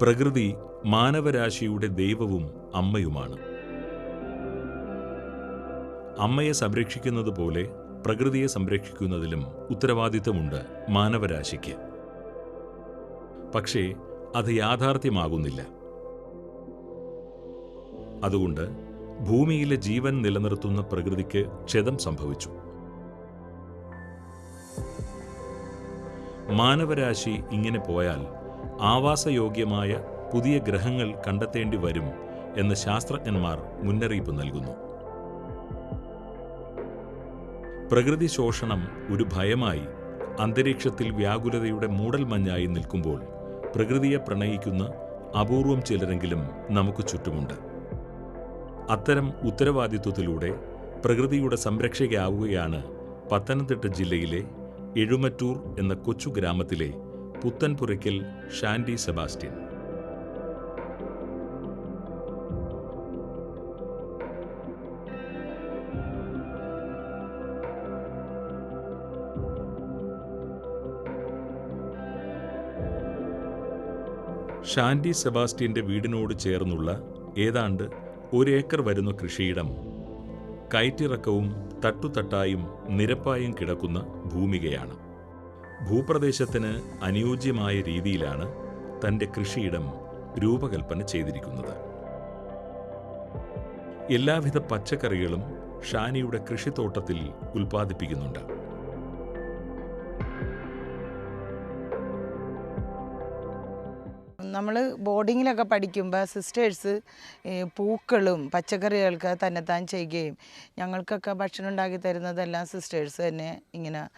പ്രകൃതി മാനവരാശിയുടെ ദൈവവും അമ്മയുമാണ്. അമ്മയെ സംരക്ഷിക്കുന്നത് പോലെ പ്രകൃതിയെ സംരക്ഷിക്കുന്നതിലും ഉത്തരവാദിത്തമുണ്ട് മാനവരാശിക്ക്. പക്ഷേ അത് യാഥാർത്ഥ്യമാകുന്നില്ല. അതുകൊണ്ട് ഭൂമിയിലെ ജീവൻ നിലനിർത്തുന്ന പ്രകൃതിക്ക് ക്ഷതം സംഭവിച്ചു. മാനവരാശി ഇങ്ങനെ പോയാൽ ആവാസയോഗ്യമായ പുതിയ ഗ്രഹങ്ങൾ കണ്ടെത്തേണ്ടി വരും എന്ന് ശാസ്ത്രജ്ഞന്മാർ മുന്നറിയിപ്പ് നൽകുന്നു. പ്രകൃതി ശോഷണം ഒരു ഭയമായി അന്തരീക്ഷത്തിൽ വ്യാകുലതയുടെ മൂടൽമഞ്ഞായി നിൽക്കുമ്പോൾ പ്രകൃതിയെ പ്രണയിക്കുന്ന അപൂർവം ചിലരെങ്കിലും നമുക്ക് ചുറ്റുമുണ്ട്. അത്തരം ഉത്തരവാദിത്വത്തിലൂടെ പ്രകൃതിയുടെ സംരക്ഷകയാവുകയാണ് പത്തനംതിട്ട ജില്ലയിലെ എഴുമറ്റൂർ എന്ന കൊച്ചു ഗ്രാമത്തിലെ പുത്തൻപുരയ്ക്കൽ ഷാൻഡി സെബാസ്റ്റ്യൻ. ഷാൻഡി സെബാസ്റ്റ്യന്റെ വീടിനോട് ചേർന്നുള്ള ഏതാണ്ട് ഒരേക്കർ വരുന്ന കൃഷിയിടം കയറ്റിറക്കവും തട്ടുതട്ടായും നിരപ്പായും കിടക്കുന്ന ഭൂമികയാണ്. ഭൂപ്രദേശത്തിന് അനുയോജ്യമായ രീതിയിലാണ് തന്റെ കൃഷിയിടം രൂപകൽപ്പന ചെയ്തിരിക്കുന്നത്. എല്ലാവിധ പച്ചക്കറികളും ഷാനിയുടെ കൃഷിത്തോട്ടത്തിൽ ഉൽപ്പാദിപ്പിക്കുന്നുണ്ട്. നമ്മൾ ബോർഡിങ്ങിലൊക്കെ പഠിക്കുമ്പോൾ സിസ്റ്റേഴ്സ് പൂക്കളും പച്ചക്കറികൾക്ക് തന്നെത്താൻ ചെയ്യുകയും ഞങ്ങൾക്കൊക്കെ ഭക്ഷണം ഉണ്ടാക്കി തരുന്നതെല്ലാം സിസ്റ്റേഴ്സ് തന്നെ ഇങ്ങനെ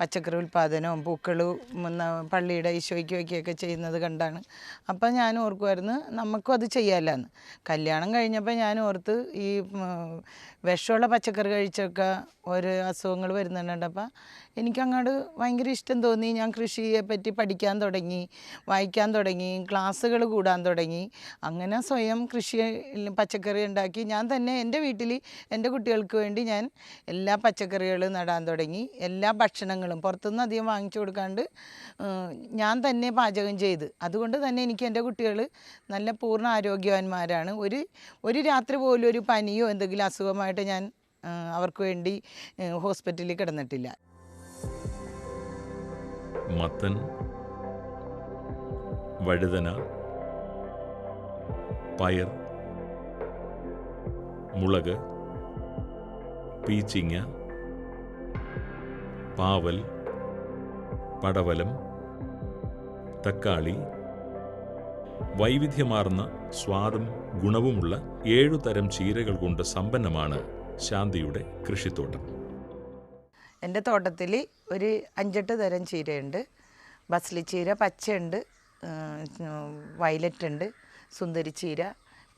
പച്ചക്കറി ഉൽപ്പാദനവും പൂക്കളും പള്ളിയുടെ ഈശോയ്ക്ക് വയ്ക്കുകയൊക്കെ ചെയ്യുന്നത് കണ്ടാണ്. അപ്പം ഞാൻ ഓർക്കുമായിരുന്നു നമുക്കും അത് ചെയ്യാമല്ലാന്ന് കല്യാണം കഴിഞ്ഞപ്പോൾ ഞാൻ ഓർത്ത് ഈ വിഷമുള്ള പച്ചക്കറി കഴിച്ചൊക്കെ ഓരോ അസുഖങ്ങൾ വരുന്നുണ്ട്. അപ്പം എനിക്കങ്ങോട്ട് ഭയങ്കര ഇഷ്ടം തോന്നി. ഞാൻ കൃഷിയെ പറ്റി പഠിക്കാൻ തുടങ്ങി വായിക്കാൻ തുടങ്ങി ക്ലാസ്സുകൾ കൂടാൻ തുടങ്ങി. അങ്ങനെ സ്വയം കൃഷി പച്ചക്കറി ഉണ്ടാക്കി. ഞാൻ തന്നെ എന്റെ വീട്ടിൽ എന്റെ കുട്ടികൾക്ക് വേണ്ടി ഞാൻ എല്ലാ പച്ചക്കറികളും നടാൻ തുടങ്ങി. എല്ലാ ഭക്ഷണങ്ങളും പുറത്തുനിന്ന് അധികം വാങ്ങിച്ചു കൊടുക്കാണ്ട് ഞാൻ തന്നെ പാചകം ചെയ്ത്. അതുകൊണ്ട് തന്നെ എനിക്ക് എന്റെ കുട്ടികൾ നല്ല പൂർണ ആരോഗ്യവാന്മാരാണ്. ഒരു ഒരു രാത്രി പോലും ഒരു പനിയോ എന്തെങ്കിലും അസുഖമായിട്ട് ഞാൻ അവർക്ക് വേണ്ടി ഹോസ്പിറ്റലിൽ കിടന്നിട്ടില്ല. മത്തൻ വഴുതന പയർ മുളക് പീച്ചിങ്ങ പാവൽ പടവലം തക്കാളി വൈവിധ്യമാർന്ന സ്വാദും ഗുണവുമുള്ള ഏഴു തരം ചീരകൾ കൊണ്ട് സമ്പന്നമാണ് ശാന്തിയുടെ കൃഷിത്തോട്ടം. എന്റെ തോട്ടത്തിൽ ഒരു അഞ്ചെട്ട് തരം ചീരയുണ്ട്. ബസ്ലി ചീര പച്ചയുണ്ട് വയലറ്റ് ഉണ്ട് സുന്ദരി ചീര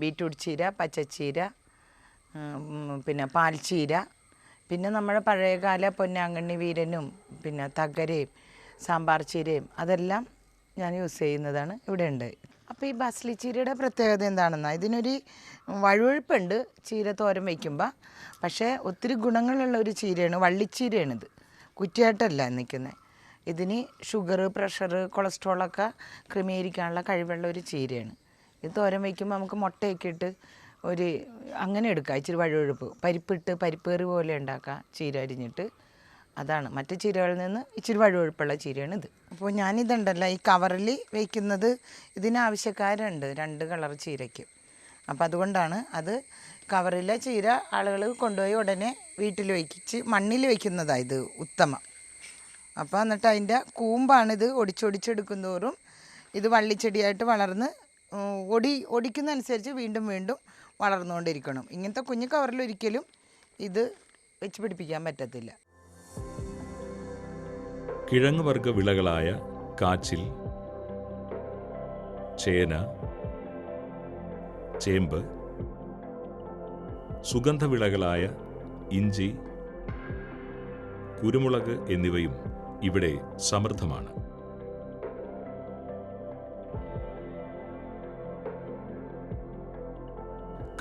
ബീറ്റ്റൂട്ട് ചീര പച്ചച്ചീര പിന്നെ പാൽച്ചീര പിന്നെ നമ്മുടെ പഴയകാല പൊന്നാങ്കണ്ണി വീരനും പിന്നെ തകരയും സാമ്പാർ ചീരയും അതെല്ലാം ഞാൻ യൂസ് ചെയ്യുന്നതാണ്. ഇവിടെ ഉണ്ട് അപ്പോൾ ഈ ബസ്ലി ചീരയുടെ പ്രത്യേകത എന്താണെന്നാൽ ഇതിനൊരു വഴുവഴുപ്പുണ്ട്. ചീര തോരൻ വയ്ക്കുമ്പോൾ പക്ഷേ ഒത്തിരി ഗുണങ്ങളുള്ള ഒരു ചീരയാണ് വള്ളിച്ചീരയാണിത്. കുറ്റിയായിട്ടല്ല നിൽക്കുന്നത് ഇതിന് ഷുഗർ പ്രഷർ കൊളസ്ട്രോളൊക്കെ ക്രമീകരിക്കാനുള്ള കഴിവുള്ള ഒരു ചീരയാണ്. ഇത് തോരൻ വയ്ക്കുമ്പോൾ നമുക്ക് മുട്ടയൊക്കെ ഇട്ട് ഒരു അങ്ങനെ എടുക്കാം. ഇച്ചിരി വഴുവഴുപ്പ്. പരിപ്പിട്ട് പരിപ്പേറി പോലെ ഉണ്ടാക്കാം ചീര അരിഞ്ഞിട്ട്. അതാണ്. മറ്റു ചീരകളിൽ നിന്ന് ഇച്ചിരി വഴുവഴുപ്പുള്ള ചീരയാണ് ഇത് അപ്പോൾ ഞാനിതുണ്ടല്ലോ ഈ കവറിൽ വയ്ക്കുന്നത് ഇതിനാവശ്യക്കാരുണ്ട് രണ്ട് കളർ ചീരയ്ക്ക്. അപ്പോൾ അതുകൊണ്ടാണ് അത് കവറിലെ ചീര ആളുകൾ കൊണ്ടുപോയി ഉടനെ വീട്ടിൽ വയ്ക്കിച്ച് മണ്ണിൽ വയ്ക്കുന്നതാണ് ഇത് ഉത്തമം. അപ്പോൾ എന്നിട്ട് അതിന്റെ ഇത് ഒടിച്ചൊടിച്ചെടുക്കും തോറും ഇത് വള്ളിച്ചെടിയായിട്ട് വളർന്ന് ഒടി ഒടിക്കുന്നതനുസരിച്ച് വീണ്ടും വീണ്ടും വളർന്നുകൊണ്ടിരിക്കണം. ഇങ്ങനത്തെ കുഞ്ഞു കവറിൽ ഒരിക്കലും ഇത് വെച്ച് പിടിപ്പിക്കാൻ പറ്റത്തില്ല. കിഴങ്ങുവർഗ വിളകളായ കാച്ചിൽ ചേന ചേമ്പ് സുഗന്ധവിളകളായ ഇഞ്ചി കുരുമുളക് എന്നിവയും ഇവിടെ സമൃദ്ധമാണ്.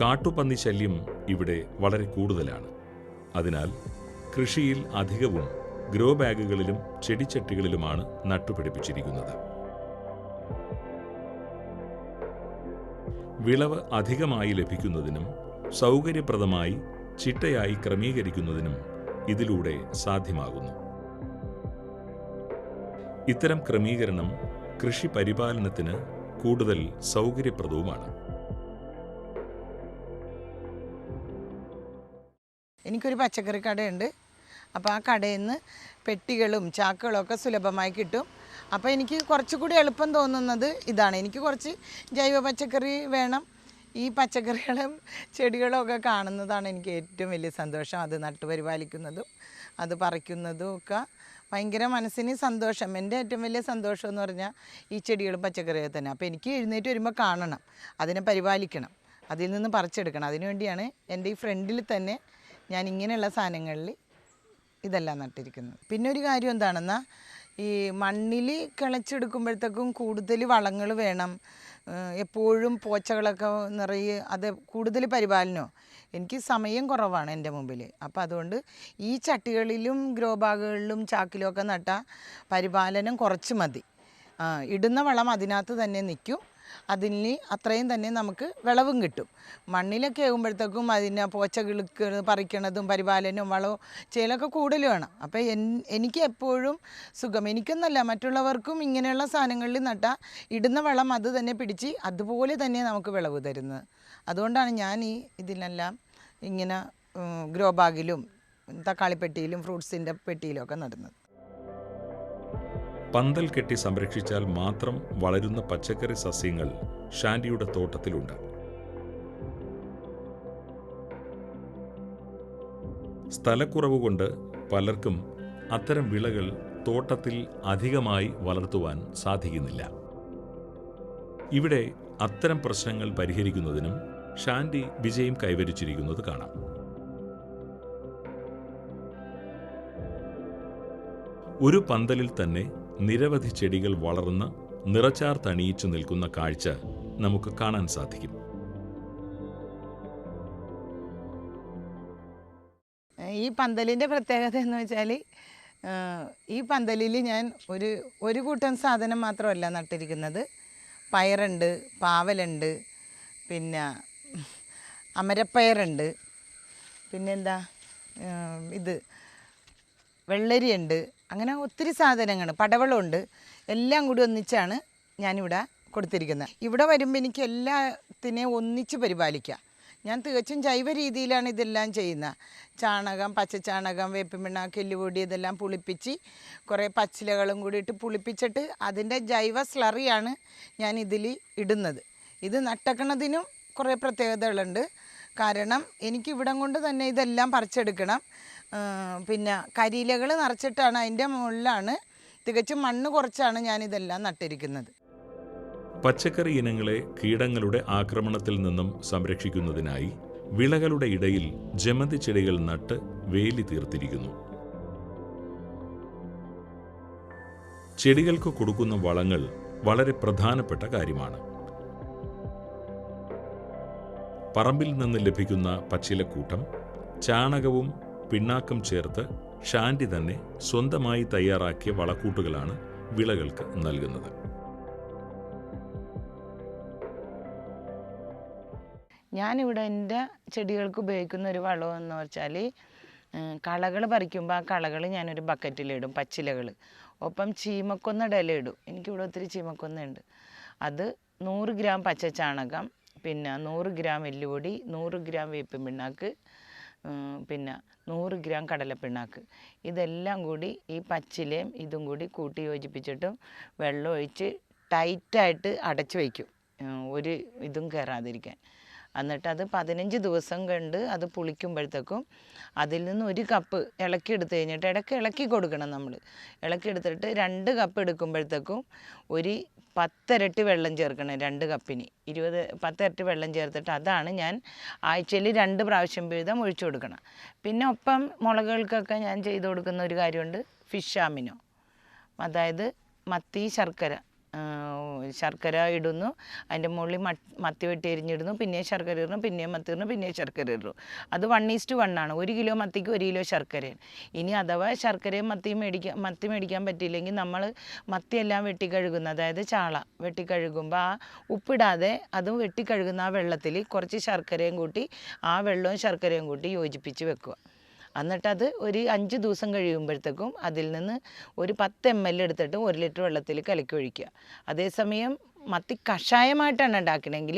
കാട്ടുപന്നി ശല്യം ഇവിടെ വളരെ കൂടുതലാണ്. അതിനാൽ കൃഷിയിൽ അധികവും ഗ്രോ ബാഗുകളിലും ചെടിച്ചട്ടികളിലുമാണ് നട്ടുപിടിപ്പിച്ചിരിക്കുന്നത്. വിളവ് അധികമായി ലഭിക്കുന്നതിനും സൗകര്യപ്രദമായി ചിട്ടയായി ക്രമീകരിക്കുന്നതിനും ഇതിലൂടെ സാധ്യമാകുന്നു. ഇത്തരം ക്രമീകരണം കൃഷി പരിപാലനത്തിന് കൂടുതൽ സൗകര്യപ്രദവുമാണ്. എനിക്കൊരു പച്ചക്കറി കടയുണ്ട്. അപ്പോൾ ആ കടയിൽ നിന്ന് പെട്ടികളും ചാക്കുകളും ഒക്കെ സുലഭമായി കിട്ടും. അപ്പോൾ എനിക്ക് കുറച്ചുകൂടി എളുപ്പം തോന്നുന്നത് ഇതാണ്. എനിക്ക് കുറച്ച് ജൈവ പച്ചക്കറി വേണം. ഈ പച്ചക്കറികളും ചെടികളും ഒക്കെ കാണുന്നതാണ് എനിക്ക് ഏറ്റവും വലിയ സന്തോഷം. അത് നട്ടുപരിപാലിക്കുന്നതും അത് പറിക്കുന്നതും ഒക്കെ ഭയങ്കര മനസ്സിന് സന്തോഷം. എന്റെ ഏറ്റവും വലിയ സന്തോഷം എന്ന് പറഞ്ഞാൽ ഈ ചെടികളും പച്ചക്കറികൾ തന്നെ. അപ്പോൾ എനിക്ക് എഴുന്നേറ്റ് വരുമ്പോൾ കാണണം അതിനെ പരിപാലിക്കണം അതിൽ നിന്ന് പറിച്ചെടുക്കണം. അതിനുവേണ്ടിയാണ് എന്റെ ഈ ഫ്രണ്ടിൽ തന്നെ ഞാൻ ഇങ്ങനെയുള്ള സാധനങ്ങളിൽ ഇതെല്ലാം നട്ടിരിക്കുന്നത് പിന്നെ ഒരു കാര്യം എന്താണെന്നാൽ ഈ മണ്ണിൽ കിളച്ചെടുക്കുമ്പോഴത്തേക്കും കൂടുതൽ വളങ്ങൾ വേണം. എപ്പോഴും പോച്ചകളൊക്കെ നിറയെ അത് കൂടുതൽ പരിപാലനമോ എനിക്ക് സമയം കുറവാണ് എന്റെ മുമ്പിൽ അപ്പോൾ അതുകൊണ്ട് ഈ ചട്ടികളിലും ഗ്രോ ബാഗുകളിലും ചാക്കിലും ഒക്കെ പരിപാലനം കുറച്ച് മതി. ഇടുന്ന വളം അതിനകത്ത് തന്നെ നിൽക്കും. അതിന് അത്രയും തന്നെ നമുക്ക് വിളവും കിട്ടും. മണ്ണിലൊക്കെ ആകുമ്പോഴത്തേക്കും അതിനെ പോച്ച പറിക്കണതും പരിപാലനവും വളവും ചെയ്യലൊക്കെ കൂടുതൽ വേണം അപ്പോൾ എനിക്ക് എപ്പോഴും സുഖം. എനിക്കൊന്നല്ല മറ്റുള്ളവർക്കും ഇങ്ങനെയുള്ള സാധനങ്ങളിൽ നട്ടാൽ ഇടുന്ന വളം അത് തന്നെ പിടിച്ച് അതുപോലെ തന്നെ നമുക്ക് വിളവ് തരുന്നത്. അതുകൊണ്ടാണ് ഞാൻ ഈ ഇതിനെല്ലാം ഇങ്ങനെ ഗ്രോ ബാഗിലും തക്കാളിപ്പെട്ടിയിലും ഫ്രൂട്ട്സിന്റെ പെട്ടിയിലും ഒക്കെ നടുന്നത്. പന്തൽ കെട്ടി സംരക്ഷിച്ചാൽ മാത്രം വളരുന്ന പച്ചക്കറി സസ്യങ്ങൾ ഷാൻഡിയുടെ തോട്ടത്തിലുണ്ട്. സ്ഥലക്കുറവ് കൊണ്ട് പലർക്കും അത്തരം വിളകൾ തോട്ടത്തിൽ അധികമായി വളർത്തുവാൻ സാധിക്കുന്നില്ല. ഇവിടെ അത്തരം പ്രശ്നങ്ങൾ പരിഹരിക്കുന്നതിനും ഷാൻഡി വിജയം കൈവരിച്ചിരിക്കുന്നത് കാണാം. ഒരു പന്തലിൽ തന്നെ നിരവധി ചെടികൾ വളർന്ന് നിറച്ചാർ തണിയിച്ചു നിൽക്കുന്ന കാഴ്ച നമുക്ക് കാണാൻ സാധിക്കും. ഈ പന്തലിന്റെ പ്രത്യേകത എന്ന് വെച്ചാൽ ഈ പന്തലിൽ ഞാൻ ഒരു ഒരു കൂട്ടം സാധനം മാത്രമല്ല നട്ടിരിക്കുന്നത്. പയറുണ്ട് പാവലുണ്ട് പിന്നെ അമരപ്പയറുണ്ട് പിന്നെന്താ ഇത് വെള്ളരിയുണ്ട് അങ്ങനെ ഒത്തിരി സാധനങ്ങൾ പടവളമുണ്ട്. എല്ലാം കൂടി ഒന്നിച്ചാണ് ഞാനിവിടെ കൊടുത്തിരിക്കുന്നത്. ഇവിടെ വരുമ്പോൾ എനിക്ക് എല്ലാത്തിനെയും ഒന്നിച്ച് പരിപാലിക്കാം. ഞാൻ തികച്ചും ജൈവ രീതിയിലാണ് ഇതെല്ലാം ചെയ്യുന്നത്. ചാണകം പച്ചച്ചാണകം വേപ്പിൻ കെല്ലുപൊടി ഇതെല്ലാം പുളിപ്പിച്ച് കുറേ പച്ചിലകളും കൂടിയിട്ട് പുളിപ്പിച്ചിട്ട് അതിന്റെ ജൈവ സ്ലറിയാണ് ഞാൻ ഇതിൽ ഇടുന്നത്. ഇത് നട്ടക്കണതിനും കുറേ പ്രത്യേകതകളുണ്ട്. കാരണം എനിക്ക് ഇവിടം കൊണ്ട് തന്നെ ഇതെല്ലാം പറിച്ചെടുക്കണം. പിന്നെ കരിയിലകൾ നിറച്ചിട്ടാണ് അതിന്റെ മുകളിലാണ്. തികച്ചും മണ്ണ് കുറച്ചാണ് ഞാൻ ഇതെല്ലാം നട്ടിരിക്കുന്നത്. പച്ചക്കറി ഇനങ്ങളെ കീടങ്ങളുടെ ആക്രമണത്തിൽ നിന്നും സംരക്ഷിക്കുന്നതിനായി വിളകളുടെ ഇടയിൽ ജമന്തി ചെടികൾ നട്ട് വേലി തീർത്തിരിക്കുന്നു. ചെടികൾക്ക് കൊടുക്കുന്ന വളങ്ങൾ വളരെ പ്രധാനപ്പെട്ട കാര്യമാണ്. പറമ്പിൽ നിന്ന് ലഭിക്കുന്ന പച്ചിലക്കൂട്ടം ചാണകവും പിണ്ണാക്കും ചേർത്ത് ഷാൻഡി തന്നെ സ്വന്തമായി തയ്യാറാക്കിയ വളക്കൂട്ടുകളാണ് വിളകൾക്ക് നൽകുന്നത്. ഞാനിവിടെ എന്റെ ചെടികൾക്ക് ഉപയോഗിക്കുന്ന ഒരു വളം എന്ന് വെച്ചാൽ കളകൾ പറിക്കുമ്പോൾ ആ കളകൾ ഞാനൊരു ബക്കറ്റിലിടും പച്ചിലകൾ. ഒപ്പം ചീമക്കൊന്ന ഇല ഇടും. എനിക്കിവിടെ ഒത്തിരി ചീമക്കൊന്നുണ്ട് അത് നൂറ് ഗ്രാം പച്ചച്ചാണകം പിന്നെ നൂറ് ഗ്രാം എല്ലുപൊടി നൂറ് ഗ്രാം വേപ്പിൻ പിണ്ണാക്ക് പിന്നെ നൂറ് ഗ്രാം കടലപ്പിണ്ണാക്ക്. ഇതെല്ലാം കൂടി ഈ പച്ചിലയും ഇതും കൂടി കൂട്ടി യോജിപ്പിച്ചിട്ടും വെള്ളം ഒഴിച്ച് ടൈറ്റായിട്ട് അടച്ചു വയ്ക്കും. ഒരു ഇതും കയറാതിരിക്കാൻ എന്നിട്ട് അത് പതിനഞ്ച് ദിവസം കണ്ട് അത് പുളിക്കുമ്പോഴത്തേക്കും അതിൽ നിന്ന് ഒരു കപ്പ് ഇളക്കി എടുത്തു കഴിഞ്ഞിട്ട് ഇടയ്ക്ക് ഇളക്കി കൊടുക്കണം നമ്മൾ. ഇളക്കി എടുത്തിട്ട് രണ്ട് കപ്പ് എടുക്കുമ്പോഴത്തേക്കും ഒരു പത്തിരട്ടി വെള്ളം ചേർക്കണം രണ്ട് കപ്പിന്. ഇരുപത് പത്തിരട്ടി വെള്ളം ചേർത്തിട്ട് അതാണ് ഞാൻ ആഴ്ചയിൽ രണ്ട് പ്രാവശ്യം വീതം ഒഴിച്ചു കൊടുക്കണം. പിന്നെ ഒപ്പം മുളകുകൾക്കൊക്കെ ഞാൻ ചെയ്തു കൊടുക്കുന്ന ഒരു കാര്യമുണ്ട് ഫിഷ് ആമിനോ. അതായത് മത്തി ശർക്കര. ശർക്കര ഇടുന്നു. അതിന്റെ മുകളിൽ മത്തി വെട്ടി എരിഞ്ഞിടുന്നു. പിന്നെയും ശർക്കര ഇടുന്നു പിന്നെയും മത്തി ഇടുന്നു പിന്നെയും ശർക്കര ഇടുന്നു അത് വൺ ഈസ്റ്റ് വൺ ആണ്. ഒരു കിലോ മത്തിക്ക് ഒരു കിലോ ശർക്കരയാണ്. ഇനി അഥവാ ശർക്കരയും മത്തിയും മേടിക്കാൻ മത്തി മേടിക്കാൻ പറ്റിയില്ലെങ്കിൽ നമ്മൾ മത്തിയെല്ലാം വെട്ടിക്കഴുകുന്നു അതായത് ചാള വെട്ടിക്കഴുകുമ്പോൾ ആ ഉപ്പിടാതെ അതും വെട്ടിക്കഴുകുന്ന ആ വെള്ളത്തിൽ കുറച്ച് ശർക്കരയും കൂട്ടി ആ വെള്ളവും ശർക്കരയും കൂട്ടി യോജിപ്പിച്ച് വെക്കുക. എന്നിട്ടത് ഒരു അഞ്ച് ദിവസം കഴിയുമ്പോഴത്തേക്കും അതിൽ നിന്ന് ഒരു പത്ത് എം എൽ എടുത്തിട്ട് ഒരു ലിറ്റർ വെള്ളത്തിൽ കലക്കി ഒഴിക്കുക. അതേസമയം മത്തി കഷായമായിട്ടാണ് ഉണ്ടാക്കണമെങ്കിൽ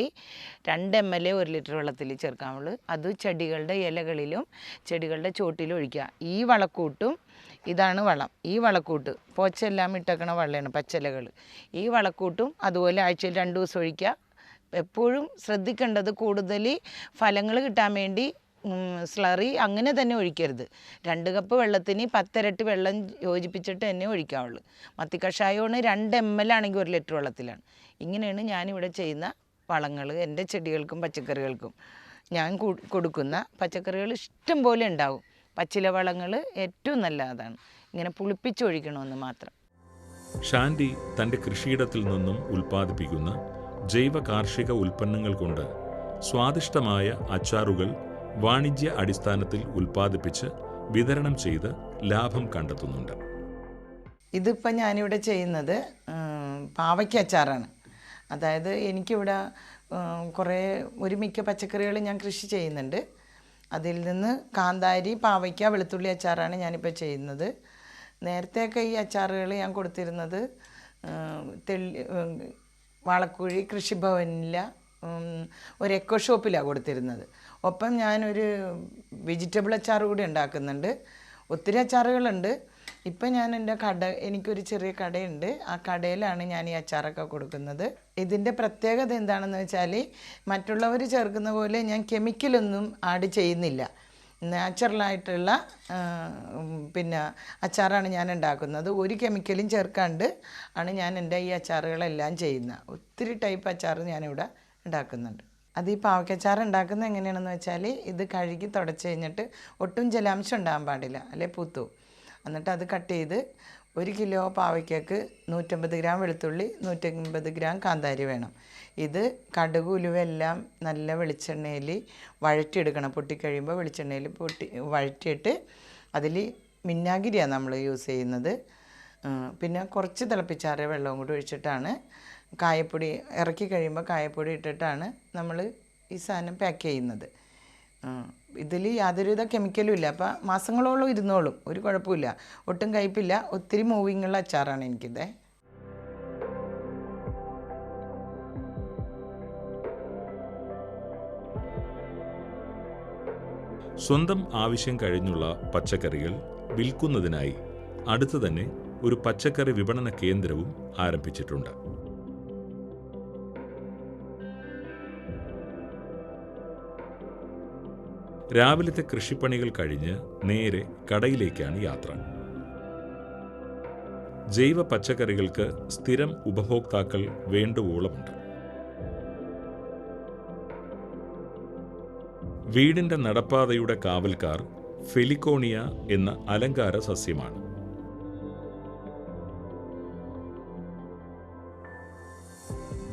രണ്ട് എം എൽ എ ഒരു ലിറ്റർ വെള്ളത്തിൽ ചേർക്കാമുള്ളൂ അത് ചെടികളുടെ ഇലകളിലും ചെടികളുടെ ചോട്ടിലും ഒഴിക്കുക. ഈ വളക്കൂട്ടും ഇതാണ് വളം. ഈ വളക്കൂട്ട് പോച്ചെല്ലാം ഇട്ടേക്കണ വെള്ളമാണ് പച്ചിലകൾ. ഈ വളക്കൂട്ടും അതുപോലെ ആഴ്ചയിൽ രണ്ട് ദിവസം ഒഴിക്കുക. എപ്പോഴും ശ്രദ്ധിക്കേണ്ടത് കൂടുതൽ ഫലങ്ങൾ കിട്ടാൻ വേണ്ടി സ്ലറി അങ്ങനെ തന്നെ ഒഴിക്കരുത്. രണ്ട് കപ്പ് വെള്ളത്തിന് പത്തിരട്ടി വെള്ളം യോജിപ്പിച്ചിട്ട് തന്നെ ഒഴിക്കാവുള്ളൂ. മത്തി കഷായമാണ് രണ്ട് എം എൽ ആണെങ്കിൽ ഒരു ലിറ്റർ വെള്ളത്തിലാണ്. ഇങ്ങനെയാണ് ഞാനിവിടെ ചെയ്യുന്ന വളങ്ങൾ എന്റെ ചെടികൾക്കും പച്ചക്കറികൾക്കും. ഞാൻ കൊടുക്കുന്ന പച്ചക്കറികൾ ഇഷ്ടം പോലെ ഉണ്ടാവും. പച്ചില വളങ്ങൾ ഏറ്റവും നല്ല അതാണ് ഇങ്ങനെ പുളിപ്പിച്ചൊഴിക്കണമെന്ന് മാത്രം. ഷാൻഡി തന്റെ കൃഷിയിടത്തിൽ നിന്നും ഉൽപ്പാദിപ്പിക്കുന്ന ജൈവ കാർഷിക ഉൽപ്പന്നങ്ങൾ കൊണ്ട് സ്വാദിഷ്ടമായ അച്ചാറുകൾ വാണിജ്യ അടിസ്ഥാനത്തിൽ ഉൽപ്പാദിപ്പിച്ച് വിതരണം ചെയ്ത് ലാഭം കണ്ടെത്തുന്നുണ്ട്. ഇതിപ്പോൾ ഞാനിവിടെ ചെയ്യുന്നത് പാവയ്ക്ക് അച്ചാറാണ്. അതായത് എനിക്കിവിടെ കുറേ ഒരുമിക്ക പച്ചക്കറികൾ ഞാൻ കൃഷി ചെയ്യുന്നുണ്ട്. അതിൽ നിന്ന് കാന്താരി പാവയ്ക്ക വെളുത്തുള്ളി അച്ചാറാണ് ഞാനിപ്പോൾ ചെയ്യുന്നത്. നേരത്തെയൊക്കെ ഈ അച്ചാറുകൾ ഞാൻ കൊടുത്തിരുന്നത് തെള്ളി വാളക്കുഴി കൃഷിഭവനിലെ ഒരു എക്കോ ഷോപ്പിലാണ് കൊടുത്തിരുന്നത്. ഒപ്പം ഞാനൊരു വെജിറ്റബിൾ അച്ചാർ കൂടി ഉണ്ടാക്കുന്നുണ്ട്. ഒത്തിരി അച്ചാറുകളുണ്ട്. ഇപ്പം ഞാൻ എന്റെ കട എനിക്കൊരു ചെറിയ കടയുണ്ട്. ആ കടയിലാണ് ഞാൻ ഈ അച്ചാറൊക്കെ കൊടുക്കുന്നത്. ഇതിന്റെ പ്രത്യേകത എന്താണെന്ന് വെച്ചാൽ മറ്റുള്ളവർ ചേർക്കുന്ന പോലെ ഞാൻ കെമിക്കലൊന്നും ആഡ് ചെയ്യുന്നില്ല. നാച്ചുറലായിട്ടുള്ള പിന്നെ അച്ചാറാണ് ഞാൻ ഉണ്ടാക്കുന്നത്. ഒരു കെമിക്കലും ചേർക്കാണ്ട് ആണ് ഞാൻ എന്റെ ഈ അച്ചാറുകളെല്ലാം ചെയ്യുന്നത്. ഒത്തിരി ടൈപ്പ് അച്ചാർ ഞാനിവിടെ ഉണ്ടാക്കുന്നുണ്ട്. അത് ഈ പാവക്കച്ചാർ ഉണ്ടാക്കുന്നത് എങ്ങനെയാണെന്ന് വെച്ചാൽ ഇത് കഴുകി തുടച്ച് കഴിഞ്ഞിട്ട് ഒട്ടും ജലാംശം ഉണ്ടാകാൻ പാടില്ല അല്ലെ പൂത്തു. എന്നിട്ട് അത് കട്ട് ചെയ്ത് ഒരു കിലോ പാവയ്ക്കക്ക് നൂറ്റമ്പത് ഗ്രാം വെളുത്തുള്ളി നൂറ്റമ്പത് ഗ്രാം കാന്താരി വേണം. ഇത് കടുക് ഉലുവെല്ലാം നല്ല വെളിച്ചെണ്ണയിൽ വഴറ്റിയെടുക്കണം. പൊട്ടിക്കഴിയുമ്പോൾ വെളിച്ചെണ്ണയിൽ പൊട്ടി വഴറ്റിയിട്ട് അതിൽ മിന്നാഗിരിയാണ് നമ്മൾ യൂസ് ചെയ്യുന്നത്. പിന്നെ കുറച്ച് തിളപ്പിച്ചാറിയ വെള്ളവും കൂടി ഒഴിച്ചിട്ടാണ് കായപ്പൊടി ഇറക്കി കഴിയുമ്പോൾ കായപ്പൊടി ഇട്ടിട്ടാണ് നമ്മൾ ഈ സാധനം പാക്ക് ചെയ്യുന്നത്. ഇതിൽ യാതൊരുവിധ കെമിക്കലും ഇല്ല. അപ്പം മാസങ്ങളോളം ഇരുന്നോളും ഒരു കുഴപ്പമില്ല. ഒട്ടും കയ്പില്ല ഒത്തിരി മൂവിങ്ങുള്ള അച്ചാറാണ് എനിക്കിത്. സ്വന്തം ആവശ്യം കഴിഞ്ഞുള്ള പച്ചക്കറികൾ വിൽക്കുന്നതിനായി അടുത്തു തന്നെ ഒരു പച്ചക്കറി വിപണന കേന്ദ്രവും ആരംഭിച്ചിട്ടുണ്ട്. രാവിലത്തെ കൃഷിപ്പണികൾ കഴിഞ്ഞ് നേരെ കടയിലേക്കാണ് യാത്ര. ജൈവ പച്ചക്കറികൾക്ക് സ്ഥിരം ഉപഭോക്താക്കൾ വേണ്ടുവോളമുണ്ട്. വീടിന്റെ നടപ്പാതയുടെ കാവൽക്കാർ ഫെലിക്കോണിയ എന്ന അലങ്കാര സസ്യമാണ്.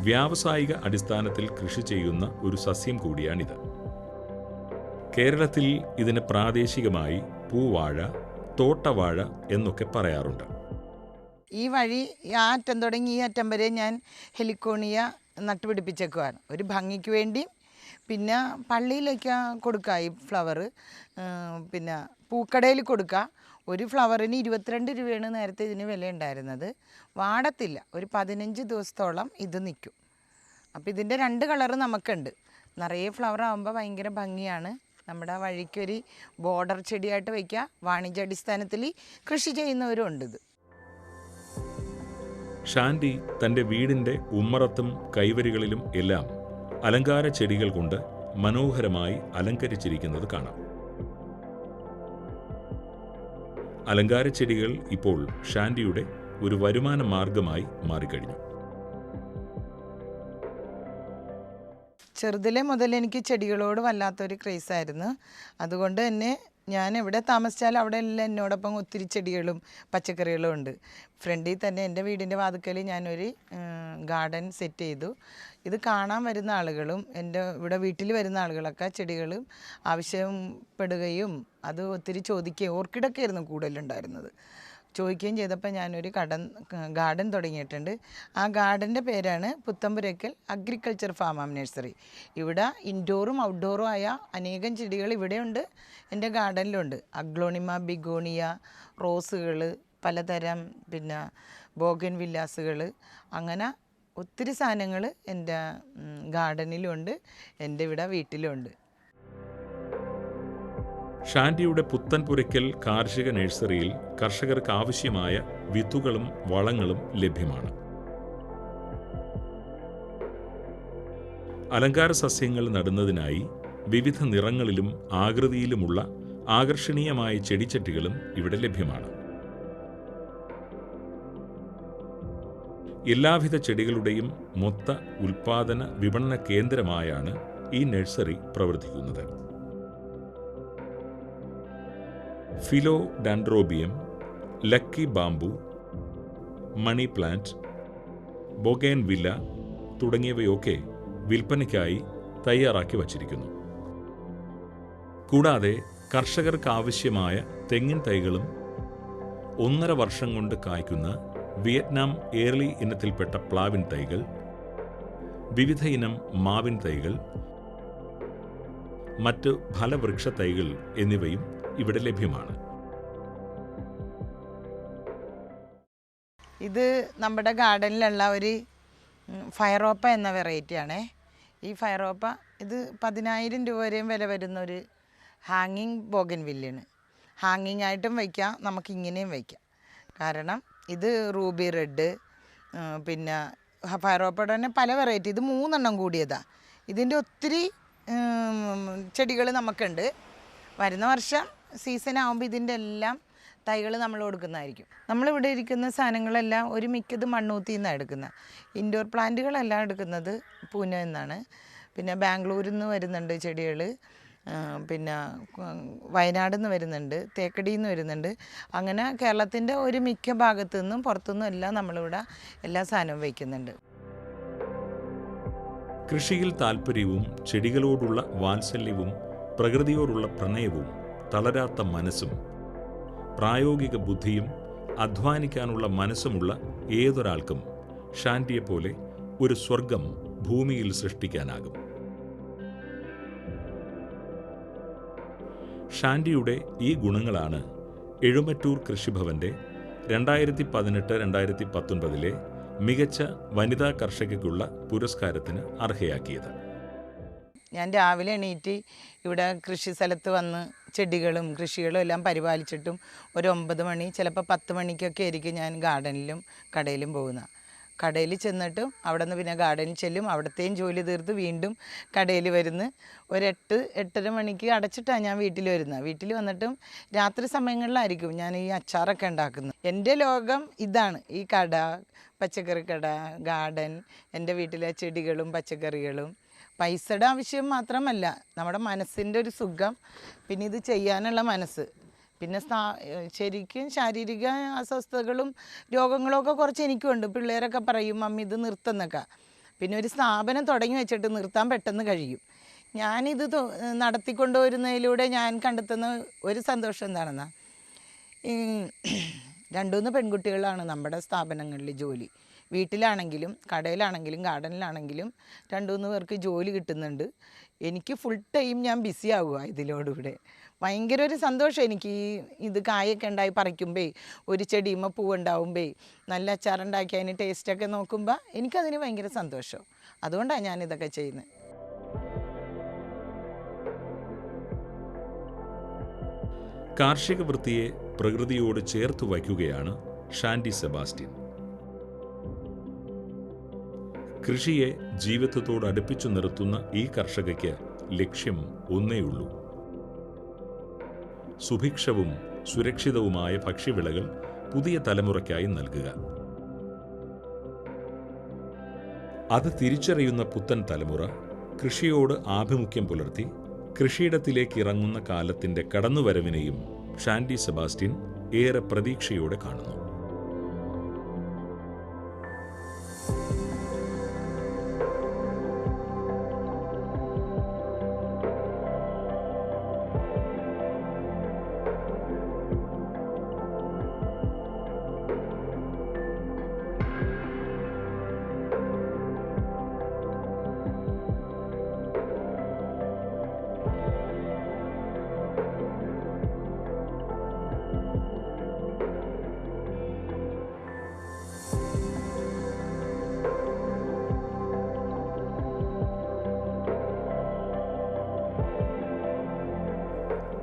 വ്യാവസായിക അടിസ്ഥാനത്തിൽ കൃഷി ചെയ്യുന്ന ഒരു സസ്യം കൂടിയാണിത്. കേരളത്തിൽ ഇതിന് പ്രാദേശികമായി പൂവാഴ തോട്ടവാഴ എന്നൊക്കെ പറയാറുണ്ട്. ഈ വഴി ആ അറ്റം തുടങ്ങി ഈ അറ്റം വരെ ഞാൻ ഹെലിക്കോണിയ നട്ടുപിടിപ്പിച്ചേക്കുവാണ്. ഒരു ഭംഗിക്ക് വേണ്ടി പിന്നെ പള്ളിയിലേക്ക് കൊടുക്കുക ഈ ഫ്ലവർ പിന്നെ പൂക്കടയിൽ കൊടുക്കുക ഒരു ഫ്ലവറിന് ഇരുപത്തിരണ്ട് രൂപയാണ് നേരത്തെ ഇതിന് വില ഉണ്ടായിരുന്നത് വാടത്തില്ല. ഒരു പതിനഞ്ച് ദിവസത്തോളം ഇത് നിൽക്കും. അപ്പോൾ ഇതിന്റെ രണ്ട് കളറ് നമുക്കുണ്ട്. നിറയെ ഫ്ലവർ ആകുമ്പോൾ ഭയങ്കര ഭംഗിയാണ്. നമ്മുടെ വഴിക്കൊരു ബോർഡർ ചെടിയായിട്ട് വയ്ക്കുക വാണിജ്യാടിസ്ഥാനത്തിൽ കൃഷി ചെയ്യുന്നവരും ഉണ്ട് ഇത്. ഷാൻഡി തന്റെ വീടിന്റെ ഉമ്മറത്തും കൈവരികളിലും എല്ലാം അലങ്കാര ചെടികൾ കൊണ്ട് മനോഹരമായി അലങ്കരിച്ചിരിക്കുന്നത് കാണാം. അലങ്കാര ചെടികൾ ഇപ്പോൾ ഷാൻഡിയുടെ ഒരു വരുമാന മാർഗമായി മാറിക്കഴിഞ്ഞു. ചെറുതിലെ മുതൽ എനിക്ക് ചെടികളോട് വല്ലാത്തൊരു ക്രേസായിരുന്നു അതുകൊണ്ട് തന്നെ ഞാൻ എവിടെ താമസിച്ചാൽ അവിടെ എല്ലാം എന്നോടൊപ്പം ഒത്തിരി ചെടികളും പച്ചക്കറികളും ഉണ്ട്. ഫ്രണ്ടിൽ തന്നെ എന്റെ വീടിന്റെ വാതുക്കൽ ഞാനൊരു ഗാർഡൻ സെറ്റ് ചെയ്തു. ഇത് കാണാൻ വരുന്ന ആളുകളും എന്റെ ഇവിടെ വീട്ടിൽ വരുന്ന ആളുകളൊക്കെ ചെടികളും ആവശ്യപ്പെടുകയും അത് ഒത്തിരി ചോദിക്കുകയും ഓർക്കിഡൊക്കെ ആയിരുന്നു കൂടുതലുണ്ടായിരുന്നത്. ചോദിക്കുകയും ചെയ്തപ്പോൾ ഞാനൊരു കടൻ ഗാർഡൻ തുടങ്ങിയിട്ടുണ്ട്. ആ ഗാർഡന്റെ പേരാണ് Puthampurakkal agriculture farm and nursery ഇവിടെ ഇൻഡോറും ഔട്ട്ഡോറും ആയ അനേകം ചെടികൾ ഇവിടെയുണ്ട് എന്റെ ഗാർഡനിലുണ്ട് അഗ്ലോണിമ ബിഗോണിയ റോസുകൾ പലതരം പിന്നെ ബോഗൻ വില്ലാസുകൾ അങ്ങനെ ഒത്തിരി സാധനങ്ങൾ എന്റെ ഗാർഡനിലുണ്ട് എന്റെ ഇവിടെ വീട്ടിലുണ്ട്. ഷാൻഡിയുടെ പുത്തൻപുരയ്ക്കൽ കാർഷിക നഴ്സറിയിൽ കർഷകർക്ക് ആവശ്യമായ വിത്തുകളും വളങ്ങളും ലഭ്യമാണ്. അലങ്കാര സസ്യങ്ങൾ നടുന്നതിനായി വിവിധ നിറങ്ങളിലും ആകൃതിയിലുമുള്ള ആകർഷണീയമായ ചെടിച്ചട്ടികളും ഇവിടെ ലഭ്യമാണ്. എല്ലാവിധ ചെടികളുടെയും മൊത്ത ഉൽപാദന വിപണന കേന്ദ്രമായാണ് ഈ നഴ്സറി പ്രവർത്തിക്കുന്നത്. Philo dendrobium lucky bamboo money plant bougainvillea തുടങ്ങിയവയൊക്കെ വിൽപ്പനയ്ക്കായി തയ്യാറാക്കി വച്ചിരിക്കുന്നു. കൂടാതെ കർഷകർക്ക് ആവശ്യമായ തെങ്ങിൻ തൈകളും ഒന്നര വർഷം കൊണ്ട് കായ്ക്കുന്ന വിയറ്റ്നാം ഏർലി ഇനത്തിൽപ്പെട്ട പ്ലാവിൻ തൈകൾ വിവിധ ഇനം മാവിൻ തൈകൾ മറ്റ് ഫലവൃക്ഷ തൈകൾ എന്നിവയും ഇവിടെ ലഭ്യമാണ്. ഇത് നമ്മുടെ ഗാർഡനിലുള്ള ഒരു ഫയറോപ്പ എന്ന വെറൈറ്റിയാണേ ഈ ഫയറോപ്പ ഇത് പതിനായിരം രൂപ വരെയും വില വരുന്ന ഒരു ഹാങ്ങിങ് ബോഗൻ വില്ലാണ് ഹാങ്ങിങ് ആയിട്ടും വയ്ക്കാം നമുക്ക് ഇങ്ങനെയും വയ്ക്കാം കാരണം ഇത് റൂബി റെഡ് പിന്നെ ഫയറോപ്പയുടെ തന്നെ പല വെറൈറ്റി ഇത് മൂന്നെണ്ണം കൂടിയതാണ് ഇതിന്റെ ഒത്തിരി ചെടികൾ നമുക്കുണ്ട്. വരുന്ന വർഷം സീസൺ ആകുമ്പോൾ ഇതിന്റെ എല്ലാം തൈകൾ നമ്മൾ കൊടുക്കുന്നതായിരിക്കും. നമ്മളിവിടെ ഇരിക്കുന്ന സാധനങ്ങളെല്ലാം ഒരു മിക്കത് മണ്ണൂത്തി നിന്നാണ് എടുക്കുന്നത് ഇൻഡോർ പ്ലാന്റുകളെല്ലാം എടുക്കുന്നത് പൂനെ എന്നാണ് പിന്നെ ബാംഗ്ലൂരിൽ നിന്ന് വരുന്നുണ്ട് ചെടികൾ പിന്നെ വയനാട് നിന്ന് വരുന്നുണ്ട് തേക്കടിയിൽ നിന്ന് വരുന്നുണ്ട്. അങ്ങനെ കേരളത്തിന്റെ ഒരു മിക്ക ഭാഗത്തു നിന്നും പുറത്തുനിന്നും എല്ലാം നമ്മളിവിടെ എല്ലാ സാധനവും വയ്ക്കുന്നുണ്ട്. കൃഷിയിൽ താല്പര്യവും ചെടികളോടുള്ള വാത്സല്യവും പ്രകൃതിയോടുള്ള പ്രണയവും തളരാത്ത മനസ്സും പ്രായോഗിക ബുദ്ധിയും അധ്വാനിക്കാനുള്ള മനസ്സുമുള്ള ഏതൊരാൾക്കും ഷാൻഡിയെപ്പോലെ ഒരു സ്വർഗം ഭൂമിയിൽ സൃഷ്ടിക്കാനാകും. ഷാൻഡിയുടെ ഈ ഗുണങ്ങളാണ് എഴുമറ്റൂർ കൃഷിഭവന്റെ രണ്ടായിരത്തി പതിനെട്ട് രണ്ടായിരത്തി പത്തൊൻപതിലെ മികച്ച വനിതാ കർഷകയ്ക്കുള്ള പുരസ്കാരത്തിന് അർഹയാക്കിയത്. ഞാൻ രാവിലെ എണീറ്റ് ഇവിടെ കൃഷി സ്ഥലത്ത് വന്ന് ചെടികളും കൃഷികളും എല്ലാം പരിപാലിച്ചിട്ടും ഒരു ഒമ്പത് മണി ചിലപ്പോൾ പത്ത് മണിക്കൊക്കെ ആയിരിക്കും ഞാൻ ഗാർഡനിലും കടയിലും പോകുന്നത് കടയിൽ ചെന്നിട്ടും അവിടെ നിന്ന് പിന്നെ ഗാർഡനിൽ ചെല്ലും അവിടത്തെയും ജോലി തീർത്ത് വീണ്ടും കടയിൽ വരുന്ന്. ഒരു എട്ട് എട്ടര മണിക്ക് അടച്ചിട്ടാണ് ഞാൻ വീട്ടിൽ വരുന്നത് വീട്ടിൽ വന്നിട്ടും രാത്രി സമയങ്ങളിലായിരിക്കും ഞാൻ ഈ അച്ചാറൊക്കെ ഉണ്ടാക്കുന്നത്. എന്റെ ലോകം ഇതാണ്. ഈ കട പച്ചക്കറി കട ഗാർഡൻ എന്റെ വീട്ടിലെ ചെടികളും പച്ചക്കറികളും പൈസയുടെ ആവശ്യം മാത്രമല്ല നമ്മുടെ മനസ്സിന്റെ ഒരു സുഖം പിന്നെ ഇത് ചെയ്യാനുള്ള മനസ്സ്. പിന്നെ സ്ഥാ ശരിക്കും ശാരീരിക അസ്വസ്ഥതകളും രോഗങ്ങളൊക്കെ ഒക്കെ കുറച്ച് എനിക്കുണ്ട്. പിള്ളേരൊക്കെ പറയും മമ്മി ഇത് നിർത്തുന്നൊക്കെ. പിന്നെ ഒരു സ്ഥാപനം തുടങ്ങി വെച്ചിട്ട് നിർത്താൻ പെട്ടെന്ന് കഴിയും. ഞാനിത് നടത്തിക്കൊണ്ടുവരുന്നതിലൂടെ ഞാൻ കണ്ടെത്തുന്ന ഒരു സന്തോഷം എന്താണെന്നാ രണ്ടുമൂന്ന് പെൺകുട്ടികളാണ് നമ്മുടെ സ്ഥാപനങ്ങളിൽ ജോലി. വീട്ടിലാണെങ്കിലും കടയിലാണെങ്കിലും ഗാർഡനിലാണെങ്കിലും രണ്ടു മൂന്ന് പേർക്ക് ജോലി കിട്ടുന്നുണ്ട്. എനിക്ക് ഫുൾ ടൈം ഞാൻ ബിസി ആവുക ഇതിലോടുകൂടെ ഭയങ്കര ഒരു സന്തോഷം എനിക്ക് ഈ ഇത് കായൊക്കെ ഉണ്ടായി പറിക്കുമ്പേ ഒരു ചെടിയുമ്പോൾ പൂവുണ്ടാവുമ്പേ നല്ല അച്ചാറുണ്ടാക്കി അതിന് ടേസ്റ്റൊക്കെ നോക്കുമ്പോൾ എനിക്കതിന് ഭയങ്കര സന്തോഷം. അതുകൊണ്ടാണ് ഞാൻ ഇതൊക്കെ ചെയ്യുന്നത് കാർഷിക വൃത്തിയെ പ്രകൃതിയോട് ചേർത്ത് വയ്ക്കുകയാണ് ഷാൻഡി സെബാസ്റ്റ്യൻ. കൃഷിയെ ജീവിതത്തോട് അടുപ്പിച്ചു നിർത്തുന്ന ഈ കർഷകയ്ക്ക് ലക്ഷ്യം ഒന്നേയുള്ളൂ. സുഭിക്ഷവും സുരക്ഷിതവുമായ ഭക്ഷ്യവിളകൾ പുതിയ തലമുറയ്ക്കായി നൽകുക. അത് തിരിച്ചറിയുന്ന പുത്തൻ തലമുറ കൃഷിയോട് ആഭിമുഖ്യം പുലർത്തി കൃഷിയിടത്തിലേക്ക് ഇറങ്ങുന്ന കാലത്തിന്റെ കടന്നുവരവിനെയും ഷാൻഡി സെബാസ്റ്റ്യൻ ഏറെ പ്രതീക്ഷയോടെ കാണുന്നു.